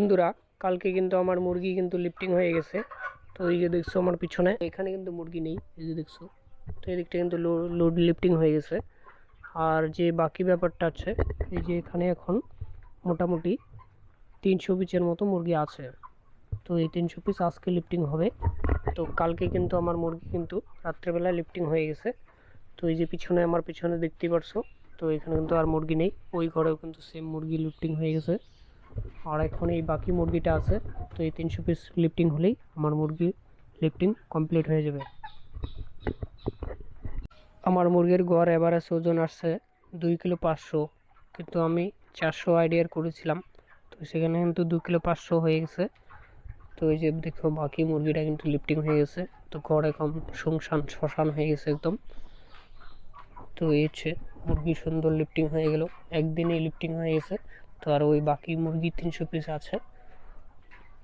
বন্ধুরা, কালকে কিন্তু আমার মুরগি কিন্তু লিফটিং হয়ে গেছে। তো এই যে দেখছ আমার পিছনে, এখানে কিন্তু মুরগি নেই, এই যে দেখছ। তো এদিকটা কিন্তু লোড লিফটিং হয়ে গেছে। আর যে বাকি ব্যাপারটা আছে, এই যে এখানে এখন মোটামুটি তিনশো পিসের মতো মুরগি আছে। তো এই তিনশো পিস আজকে লিফটিং হবে। তো কালকে কিন্তু আমার মুরগি কিন্তু রাত্রেবেলা লিফটিং হয়ে গেছে। তো এই যে পিছনে, আমার পিছনে দেখতেই পারছ, তো এখানে কিন্তু আর মুরগি নেই। ওই ঘরেও কিন্তু সেম মুরগি লিফটিং হয়ে গেছে। আর এখন এই বাকি মুরগিটা আছে, তো এই তিনশো পিস লিফটিং হলেই আমার মুরগি লিফটিং কমপ্লিট হয়ে যাবে। আমার মুরগির গড় এভারেজ ওজন আসছে দুই কিলো পাঁচশো, কিন্তু আমি চারশো আইডিয়ার করেছিলাম, তো সেখানে কিন্তু দু কিলো পাঁচশো হয়ে গেছে। তো এই যে দেখো, বাকি মুরগিটা কিন্তু লিফটিং হয়ে গেছে, তো ঘর এখন শুনশান, শ্মশান হয়ে গেছে একদম। তো এই হচ্ছে মুরগি সুন্দর লিফটিং হয়ে গেল, একদিনেই লিফটিং হয়ে গেছে। তো আর ওই বাকি মুরগি তিনশো পিস আছে।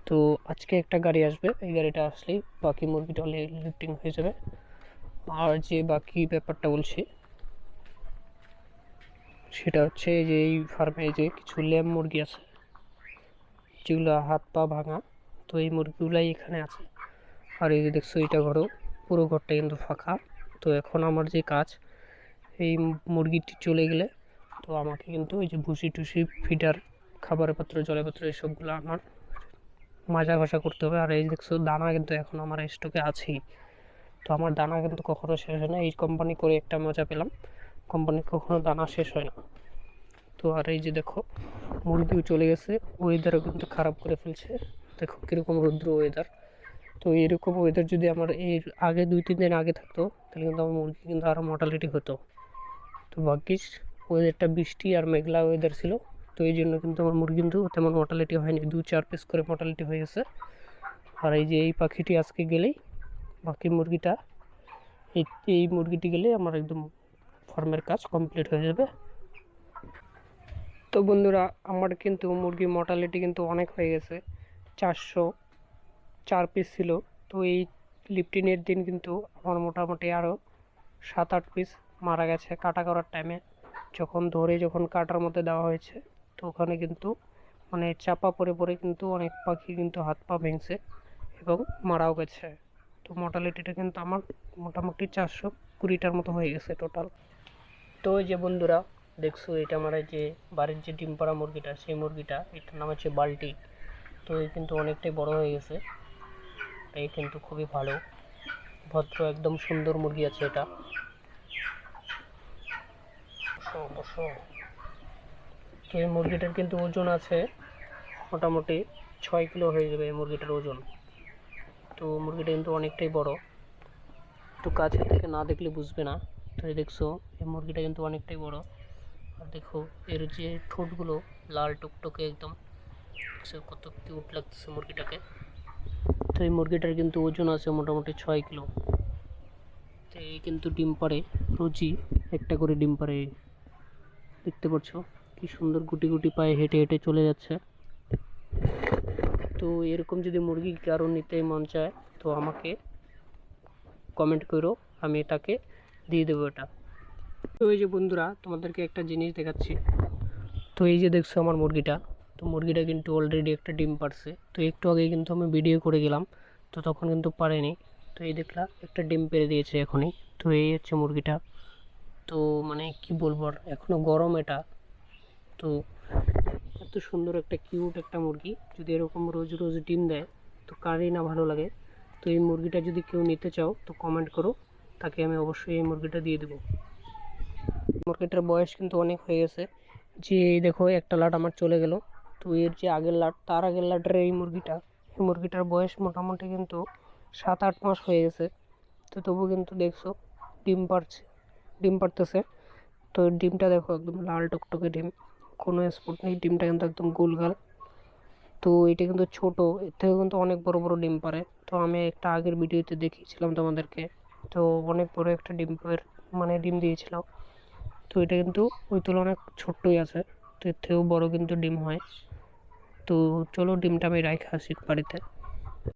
তো আজকে একটা গাড়ি আসবে, এই গাড়িটা আসলেই বাকি মুরগিটা লিফটিং হয়ে যাবে। আর যে বাকি ব্যাপারটা বলছি, সেটা হচ্ছে যে এই ফার্মে যে কিছু ল্যাম মুরগি আছে, যেগুলো হাত পা ভাঙা, তো এই মুরগিগুলাই এখানে আছে। আর এই যে দেখছ, এটা ঘরও, পুরো ঘরটা কিন্তু ফাঁকা। তো এখন আমার যে কাজ, এই মুরগিটি চলে গেলে তো আমাকে কিন্তু ওই যে ভুসি টুসি, ফিডার খাবারের পাত্র জলের পাত্র এইসবগুলো আমার মাজা ঘষা করতে হবে। আর এই দেখছ, দানা কিন্তু এখন আমার স্টকে আছেই। তো আমার দানা কিন্তু কখনো শেষ হয় না। এই কোম্পানি করে একটা মজা পেলাম। কোম্পানির কখনো দানা শেষ হয় না। তো আর এই যে দেখো, মুরগিও চলে গেছে। ওয়েদারও কিন্তু খারাপ করে ফেলছে। দেখো কীরকম রৌদ্র ওয়েদার তো এরকম ওয়েদার যদি আমার এর আগে দুই, তিন দিন আগে থাকতো, তাহলে কিন্তু আমার মুরগি কিন্তু আরও মর্টালিটি হতো। তো ভাগ্যিস ওয়েদারটা বৃষ্টি আর মেঘলা ওয়েদার ছিল। তো এই জন্য কিন্তু আমার মুরগি কিন্তু তেমন মর্টালিটি হয়নি। দু চার পিস করে মর্টালিটি হয়ে গেছে। আর এই যে এই পাখিটি আজকে গেলেই বাকি মুরগিটা, এই এই মুরগিটি গেলে আমার একদম ফার্মের কাজ কমপ্লিট হয়ে যাবে। তো বন্ধুরা, আমার কিন্তু মুরগি মর্টালিটি কিন্তু অনেক হয়ে গেছে। চারশো চার পিস ছিল। তো এই লিফটিনের দিন কিন্তু আমার মোটামুটি আরও সাত আট পিস মারা গেছে কাটা করার টাইমে যখন ধরে যখন কাটার মধ্যে দেওয়া হয়েছে, তো ওখানে কিন্তু মানে চাপা পড়ে পড়ে কিন্তু অনেক পাখি কিন্তু হাত পা ভেঙছে এবং মারাও গেছে। তো মর্টালিটিটা কিন্তু আমার মোটামুটি চারশো কুড়িটার মতো হয়ে গেছে টোটাল তো ওই যে বন্ধুরা, দেখছ এটা আমার যে বাড়ির যে ডিম পাড়া মুরগিটা, সেই মুরগিটা, এটার নাম হচ্ছে বাল্টি। তো এই কিন্তু অনেকটাই বড় হয়ে গেছে। এই কিন্তু খুবই ভালো, ভদ্র একদম সুন্দর মুরগি আছে এটা। বসো। তো এই মুরগিটার কিন্তু ওজন আছে মোটামুটি ছয় কিলো হয়ে যাবে এই মুরগিটার ওজন। তো মুরগিটা কিন্তু অনেকটাই বড়। একটু কাছে থেকে না দেখলে বুঝবে না। তো এই দেখছ, এই মুরগিটা কিন্তু অনেকটাই বড়। আর দেখো, এর যে ঠোঁটগুলো লাল টুকটকে একদম কত কিউট লাগতেছে মুরগিটাকে। তো এই মুরগিটার কিন্তু ওজন আছে মোটামুটি ছয় কিলো। তো এই কিন্তু ডিম পাড়ে রোজই একটা করে ডিম পাড়ে দেখতে পাচ্ছ, কি সুন্দর গুটি গুটি পায়ে হেঁটে হেঁটে চলে যাচ্ছে। তো এরকম যদি মুরগি কারও নিতে মন চায়, তো আমাকে কমেন্ট করো, আমি তাকে দিয়ে দেবো এটা। তো এই যে বন্ধুরা, তোমাদেরকে একটা জিনিস দেখাচ্ছি। তো এই যে দেখছ আমার মুরগিটা, তো মুরগিটা কিন্তু অলরেডি একটা ডিম পারছে তো একটু আগে কিন্তু আমি ভিডিও করে গেলাম, তো তখন কিন্তু পারেনি তো এই দেখলা, একটা ডিম পেরে দিয়েছে এখনই। তো এই হচ্ছে মুরগিটা। তো মানে কি বলব আর এখনও গরম এটা। তো এত সুন্দর একটা কিউট একটা মুরগি, যদি এরকম রোজ রোজ ডিম দেয়, তো কারই না ভালো লাগে। তো এই মুরগিটা যদি কেউ নিতে চাও, তো কমেন্ট করো, তাকে আমি অবশ্যই এই মুরগিটা দিয়ে দেবো। মুরগিটার বয়স কিন্তু অনেক হয়ে গেছে। যে দেখো, একটা লাট আমার চলে গেল। তো এর যে আগের লাট, তার আগের লাটের এই মুরগিটা, এই মুরগিটার বয়স মোটামুটি কিন্তু সাত আট মাস হয়ে গেছে। তো তবু কিন্তু দেখছ, ডিম পারছে। ডিম পারতেছে তো ডিমটা দেখো একদম লাল টকটকে ডিম। কোনো স্পট নেই, ডিমটা কিন্তু একদম গোলগাল। তো এটা কিন্তু ছোট, এর থেকে কিন্তু অনেক বড় বড় ডিম পারে তো আমি একটা আগের ভিডিওতে দেখিয়েছিলাম তোমাদেরকে। তো অনেক বড় একটা ডিম পারে মানে ডিম দিয়েছিলাম তো এটা কিন্তু ওই তুলনায় ছোট্টই আছে। তো এর থেকেও বড় কিন্তু ডিম হয়। তো চলো ডিমটা আমি রাখা আসি বাড়িতে।